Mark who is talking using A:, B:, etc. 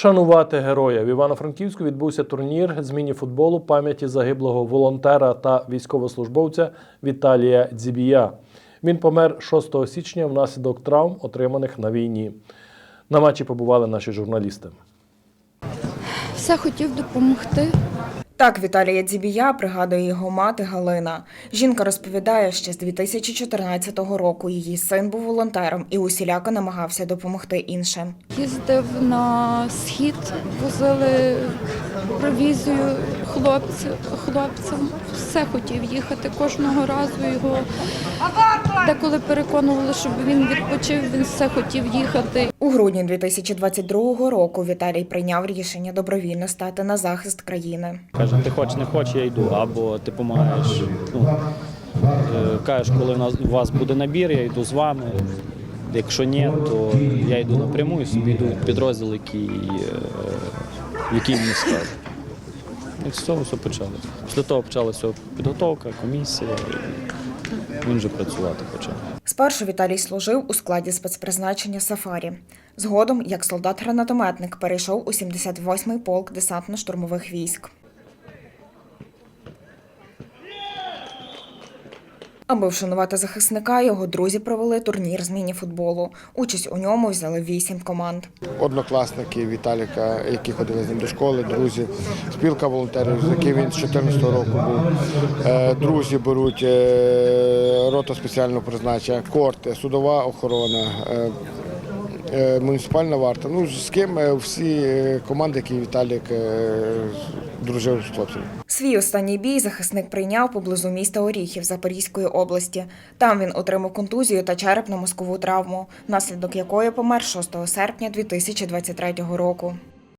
A: Вшанувати героя в Івано-Франківську відбувся турнір з міні-футболу пам'яті загиблого волонтера та військовослужбовця Віталія Дзібія. Він помер 6 січня внаслідок травм, отриманих на війні. На матчі побували наші журналісти.
B: Все хотів допомогти.
C: Так Віталія Дзібія пригадує його мати Галина. Жінка розповідає, що з 2014 року її син був волонтером і усіляко намагався допомогти іншим.
B: Їздив на схід, возили провізію хлопців, хлопцям. Все хотів їхати кожного разу. Його деколи переконували, щоб він відпочив. Він все хотів їхати.
C: У грудні 2022 року Віталій прийняв рішення добровільно стати на захист країни.
D: Каже, ти хочеш, не хочеш, я йду. Або ти допомагаєш. Ну, е, кажеш, коли у вас буде набір, я йду з вами. Якщо ні, то я йду напряму і собі йду в підрозділ, який, е, який мені скаже. І з цього все почалося. Після того почалася підготовка, комісія. Він вже працювати почав.
C: Спершу Віталій служив у складі спецпризначення Сафарі. Згодом, як солдат-гранатометник, перейшов у 78-й полк десантно-штурмових військ. Аби вшанувати захисника, його друзі провели турнір з міні-футболу. Участь у ньому взяли вісім команд.
E: однокласники Віталіка, які ходили з ним до школи, друзі, спілка волонтерів, з яким він з 14 року був. Е, Друзі беруть е, рота спеціального призначення, корти, судова охорона. Е, Муніципальна варта. Ну з ким е, всі е, команди, які Віталік дружив з хлопцями.
C: Свій останній бій захисник прийняв поблизу міста Оріхів Запорізької області. Там він отримав контузію та черепно-мозкову травму, внаслідок якої помер 6 серпня 2023 року.